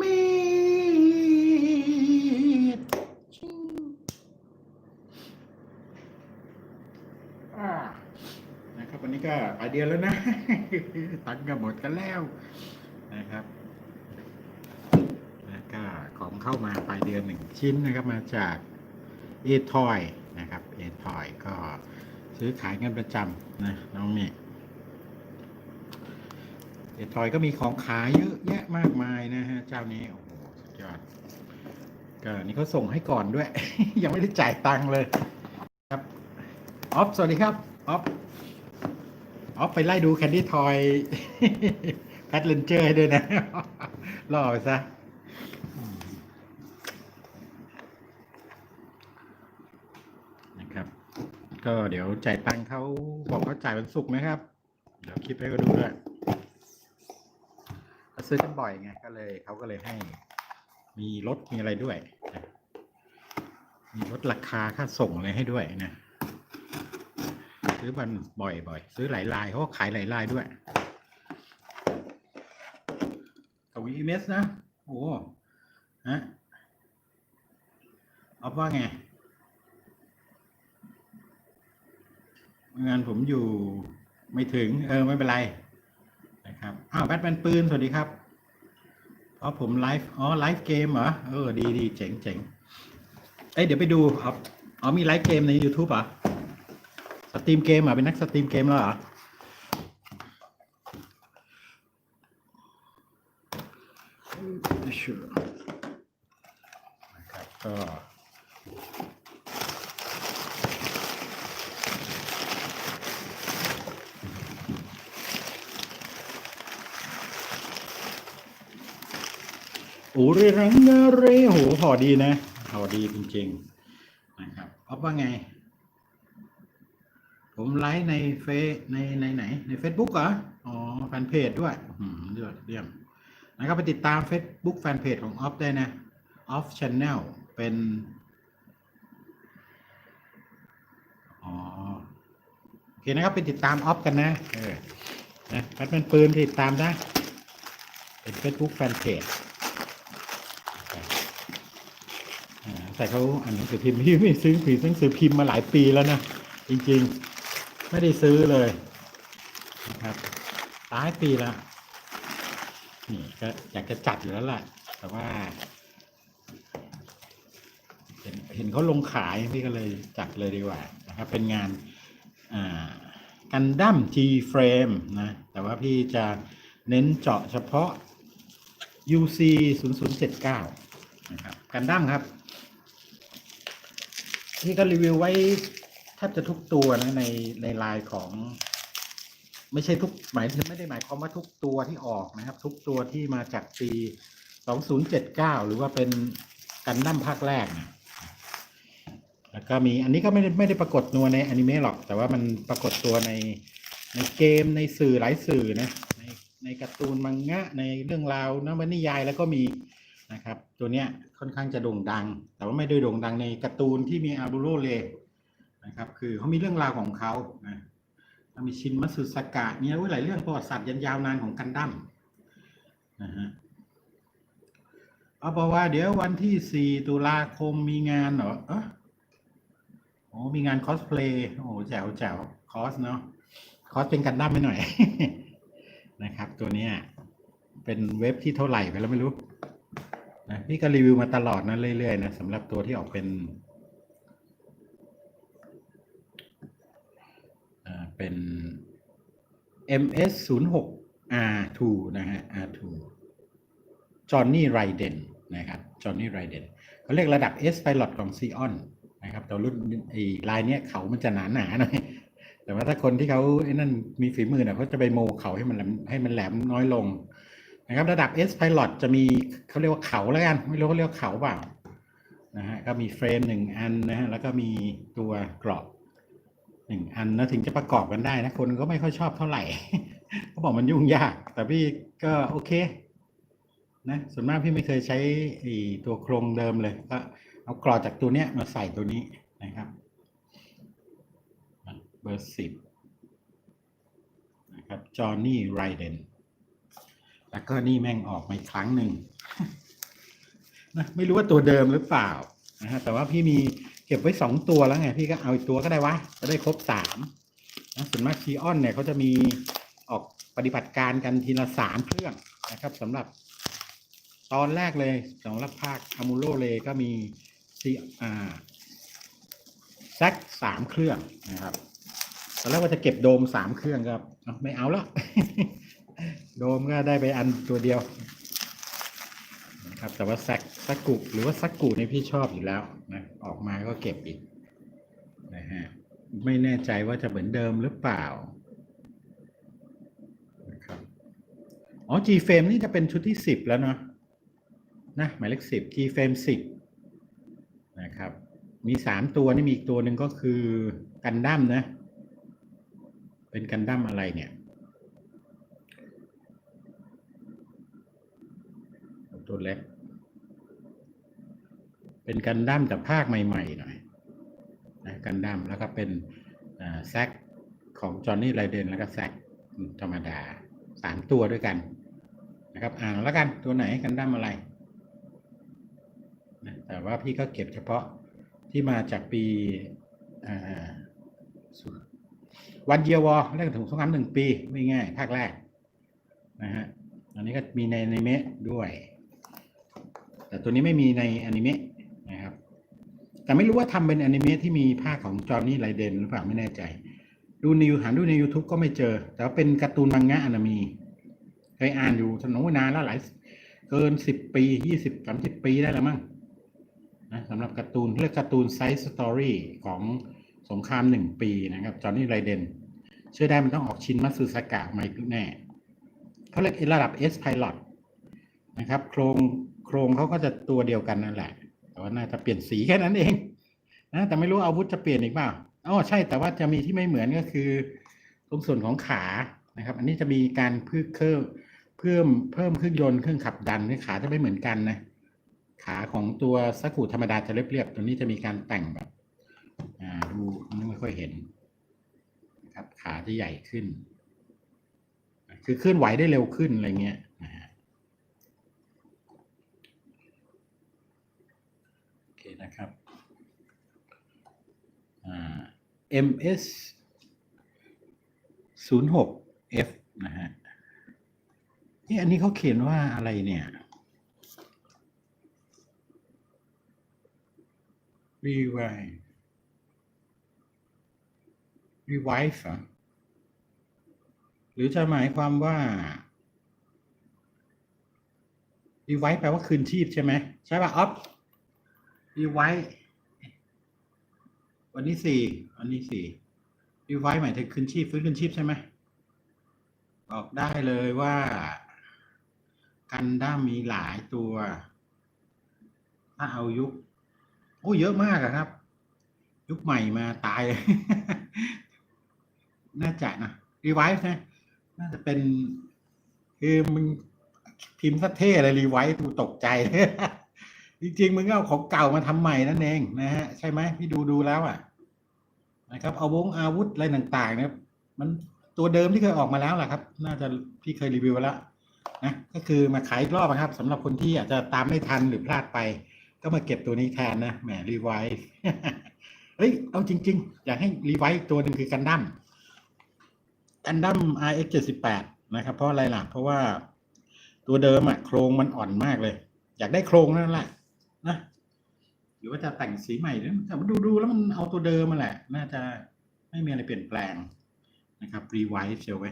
มีดอ่านะครับวันนี้ก็ปลายเดือนแล้วนะ ตังค์ก็หมดกันแล้วนะครับแล้วก็ของเข้ามาปลายเดือนหนึ่งชิ้นนะครับ มาจากเอทอยนะครับเอทอยก็ซื้อขายกันประจำนะน้องนี่ เอทอยก็มีของขายเยอะแยะมากมายนะฮะเจ้านี้โอ้โหสุดยอดก็นี่เขาส่งให้ก่อนด้วย ยังไม่ได้จ่ายตังค์เลยครับออฟสวัสดีครับออฟออฟไปไล่ดูแคนดี้ทอยแพทเลนเจอร์ให้ด้วยนะรอไปซะนะครับ ก็เดี๋ยวจ่ายตังค์เขาบอกเขาจ่ายวันศุกร์นะครับ เดี๋ยวคลิปให้เขาดูด้วย ซื้อกันบ่อยไงก็เลยเขาก็เลยให้ มีลดมีอะไรด้วยนะมีลดราคาค่าส่งอะไรให้ด้วยนะซื้อมันบ่อยบ่อยซื้อหลายลายเขาก็ขายหลายลายด้วยกับวีเมสนะโอ้ฮะเอาว่าไงงานผมอยู่ไม่ถึง เออ ไม่เป็นไร นะครับ อ้าวแบทแมนปืน สวัสดีครับ อ๋อผมไลฟ์อ๋อไลฟ์เกมเหรอเออดีดีเจ๋งเจ๋งเอ้ยเดี๋ยวไปดูครับอ๋อมีไลฟ์เกมใน YouTube อะสตรีมเกมอะเป็นนักสตรีมเกมแล้วเหรอก็ อ้เรรังนาเรโหห่อดีนะห่อดีจริงๆนะครับเอาว่าไง ผมไลฟ์ในเฟซในในไหน ใน Facebook เหรออ๋อแฟนเพจด้วยอืมเยี่ยมเยี่ยมนะครับไปติดตาม Facebook แฟนเพจของออฟได้นะออฟช n แนลเป็นอ๋อโอเคนะครับไปติดตามออฟกันนะเออนะแบทแมนปืนติดตามนะเป็น Facebook แฟนเพจ แต่เขาอ่านหนังสือพิมพ์พี่ไม่ซื้อผีหนังสือพิมพ์มาหลายปีแล้วนะจริงๆ ไม่ได้ซื้อเลยนะครับหลายปีแล้วนี่ก็อยากจะจัดอยู่แล้วแหละแต่ว่าเห็นเห็นเขาลงขายพี่ก็เลยจัดเลยดีกว่านะครับ เป็นงานกันดั้ม G frame นะ แต่ว่าพี่จะเน้นเจาะเฉพาะ UC 0 0 7 9 นะครับ กันดั้มครับ พี่ก็รีวิวไว้แทบจะทุกตัวนะในในไลน์ของ ไม่ใช่ทุกหมายถึงไม่ได้หมายความว่าทุกตัวที่ออกนะครับ ทุกตัวที่มาจากปี2079 หรือว่าเป็นกันดั้มภาคแรกนะแล้วก็มีอันนี้ก็ไม่ได้ไม่ได้ปรากฏตัวในอนิเมะหรอก แต่ว่ามันปรากฏตัวในในเกมในสื่อหลายสื่อนะในในการ์ตูนมังงะในเรื่องราวนวนิยายแล้วก็มี นะครับ ตัวเนี้ยค่อนข้างจะโด่งดัง แต่ว่าไม่ได้โด่งดังในการ์ตูนที่มีอาบูโรเลนะครับ คือเขามีเรื่องราวของเขานะมีชินมัตสึสกะเนี่ยหลายเรื่องประวัติศาสตร์ยันยาวนานของกันดั้มนะฮะเอาบอกว่าเดี๋ยววันที่ 4 ตุลาคมมีงานเหรอเออโอ้มีงานคอสเพลย์โอ้แจ๋วแจ๋วคอสเนาะคอสเป็นกันดั้มไปหน่อยนะครับ ตัวเนี้ยเป็นเว็บที่เท่าไหร่ไปแล้วไม่รู้ นะพี่ก็รีวิวมาตลอดนะเรื่อยๆนะสำหรับตัวที่ออกเป็นเป็น MS 0 6 R2 นะฮะ R2 จอห์นนี่ไรเดนนะครับจอห์นนี่ไรเดนเขาเรียกระดับ S Pilot ของ z ีออนนะครับแต่รุ่นไอ้ลายเนี้ยเขามันจะหนาหนาหน่อยแต่ว่าถ้าคนที่เขาไอ้นั่นมีฝีมือเนี่ยเขาจะไปโมเขาให้มันให้มันแหลมน้อยลง นะครับ ระดับ S Pilot จะมีเขาเรียกว่าเขาแล้วกัน ไม่รู้เขาเรียกเขาเปล่านะฮะก็มีเฟรมหนึ่งอันนะฮะแล้วก็มีตัวกรอบหนึ่งอันนะถึงจะประกอบกันได้นะ คนก็ไม่ค่อยชอบเท่าไหร่เขาบอกมันยุ่งยาก แต่พี่ก็โอเคนะส่วนมากพี่ไม่เคยใช้ตัวโครงเดิมเลย ก็เอากรอบจากตัวเนี้ยมาใส่ตัวนี้นะครับ เบอร์สิบนะครับจอห์นนี่ไรเดน แล้วก็นี่แม่งออกมาอีกครั้งหนึ่งนะไม่รู้ว่าตัวเดิมหรือเปล่านะฮะแต่ว่าพี่มีเก็บไว้สองตัวแล้วไง พี่ก็เอาอีกตัวก็ได้วะจะได้ครบสามนะส่วนมากซีออนเนี่ยเขาจะมีออกปฏิบัติการกันทีละสามเครื่องนะครับสำหรับตอนแรกเลยสำหรับภาคอามูโรเลก็มีซีอาแซกสามเครื่องนะครับตอนแรกว่าจะเก็บโดมสามเครื่องครับไม่เอาแล้ว โดมก็ได้ไปอันตัวเดียวนะครับแต่ว่าแซกซักกุหรือว่าซักกุในพี่ชอบอยู่แล้วนะออกมาก็เก็บอีกนะฮะไม่แน่ใจว่าจะเหมือนเดิมหรือเปล่านะครับอ๋อ G Frame นี่จะเป็นชุดที่สิบแล้วเนาะนะหมายเลขสิบ G Frame สิบนะครับมีสามตัวนี่มีอีกตัวหนึ่งก็คือกันดั้มนะ เป็นกันดั้มอะไรเนี่ย ตัวเล็ก เป็นกันดั้มแต่ภาคใหม่ๆหน่อยนะกันดั้มแล้วก็เป็นแซกของจอห์นนี่ไรเดนแล้วก็แซกธรรมดาสามตัวด้วยกันนะครับอ่านแล้วกันตัวไหนกันดั้มอะไรนะแต่ว่าพี่ก็เก็บเฉพาะที่มาจากปีวันเยียวอเรื่องถึงสงครามหนึ่งปี ไม่ง่ายภาคแรกนะฮะอันนี้ก็มีในอนิเมะด้วย แต่ตัวนี้ไม่มีในอนิเมะนะครับ แต่ไม่รู้ว่าทำเป็นอนิเมะที่มีภาคของจอห์นนี่ไรเดนหรือเปล่าไม่แน่ใจ ดูนิวหาดูใน YouTube ก็ไม่เจอ แต่ว่าเป็นการ์ตูนมังงะอนามีเคยอ่านอยู่ถนนนานแล้วหลายเกินสิบปียี่สิบสามสิบปีได้แล้วมั้งนะสำหรับการ์ตูนเรียกการ์ตูนไซส์สตอรี่ของสงครามหนึ่งปีนะครับจอห์นนี่ไรเดนเชื่อได้มันต้องออกชินมัตสึสากะมาอีกแน่เขาเรียกระดับ S Pilot นะครับ โครง โครงเขาก็จะตัวเดียวกันนั่นแหละ แต่ว่าน่าจะเปลี่ยนสีแค่นั้นเอง นะแต่ไม่รู้อาวุธจะเปลี่ยนอีกเปล่าอ๋อใช่แต่ว่าจะมีที่ไม่เหมือนก็คือ ตรงส่วนของขานะครับ อันนี้จะมีการเพิ่มเพิ่มเพิ่มเพิ่มเครื่องยนต์เครื่องขับดันขาจะไม่เหมือนกันนะขาของตัวสกูธรรมดาจะเรียบๆตัวนี้จะมีการแต่งแบบอ่าดูไม่ค่อยเห็นนะครับขาจะใหญ่ขึ้น คือเคลื่อนไหวได้เร็วขึ้นอะไรเงี้ย นะครับอ่า ms ศูนย์หก f นะฮะนี่อันนี้เขาเขียนว่าอะไรเนี่ย revive revive หรอหรือจะหมายความว่า revive แปลว่าคืนชีพใช่ไหมใช่ป่ะอ๊อฟ revive วันนี้สี่วันนี้สี่ revive หมายถึงคืนชีพฟื้นคืนชีพใช่ไหมบอกได้เลยว่า กันด้ามีหลายตัว ถ้าเอายุคโอ้เยอะมากอะครับ ยุคใหม่มาตาย น่าจะนะรีไวซ์นะน่าจะเป็นคือมึงพิมพ์สัเท่เลยรีไวซ์กูตกใจ จริงๆมึงก็เอาของเก่ามาทำใหม่นั่นเองนะฮะใช่ไหมพี่ดูดูแล้วอะ นะครับ เอาวงอาวุธอะไรต่างๆนะมันตัวเดิมที่เคยออกมาแล้วแหละครับ น่าจะพี่เคยรีวิวแล้วนะก็คือมาขายรอบนะครับสำหรับคนที่อาจจะตามไม่ทันหรือพลาดไป ก็มาเก็บตัวนี้แทนนะแหมรีไวซ์เฮ้ยเอาจริง ๆ อยากให้รีไวซ์ตัวหนึ่งคือกันดั้มกันดั้ม RX 78นะครับ เพราะอะไรล่ะ เพราะว่าตัวเดิมอะโครงมันอ่อนมากเลย อยากได้โครงนั่นแหละ นะหรือว่าจะแต่งสีใหม่เนี่ยแต่ดูดูๆแล้วมันเอาตัวเดิมมาแหละ น่าจะไม่มีอะไรเปลี่ยนแปลงนะครับรีไวซ์เชียวไว้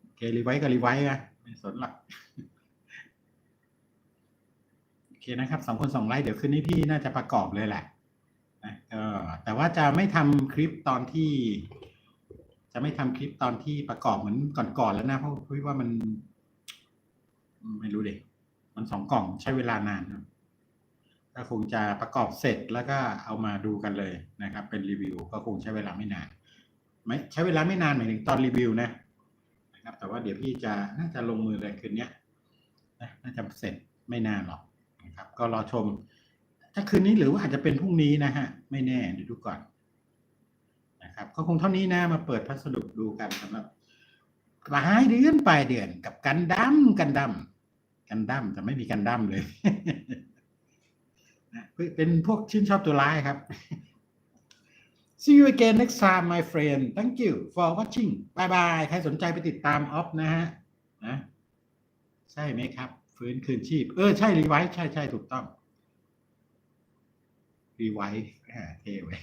โอเครีไวซ์ก็รีไวซ์อะไม่สนหรอกโอเคนะครับสองคนสองไลฟ์เดี๋ยวคืนนี้พี่น่าจะประกอบเลยแหละนะก็แต่ว่าจะไม่ทำคลิปตอนที่ จะไม่ทำคลิปตอนที่ประกอบเหมือนก่อนๆแล้วนะเพราะพี่ว่ามัน ไม่รู้เด็ มันสองกล่องใช้เวลานานนะก็คงจะประกอบเสร็จแล้วก็เอามาดูกันเลยนะครับ เป็นรีวิวก็คงใช้เวลาไม่นานไม่ใช้เวลาไม่นานหมายถึงตอนรีวิวนะนะครับ แต่ว่าเดี๋ยวพี่จะน่าจะลงมือเลยคืนนี้นะน่าจะเสร็จไม่นานหรอกนะครับ ก็รอชม ถ้าคืนนี้หรือว่าอาจจะเป็นพรุ่งนี้นะฮะ ไม่แน่เดี๋ยวดูก่อนนะครับก็คงเท่านี้นะมาเปิดพัสดุดูกันสำหรับปลายเดือนปลายเดือนกับกันดั้มกันดั้ม กันดั้มแต่ไม่มีกันดั้มเลยเป็นพวกชื่นชอบตัวร้ายครับ See you again next time my friend thank you for watching bye bye ใครสนใจไปติดตามออฟนะฮะนะใช่ไหมครับ ฟื้นคืนชีพ เออ ใช่ รีไวท์ใช่ใช่ถูกต้อง รีไวท์เท่ไว้ย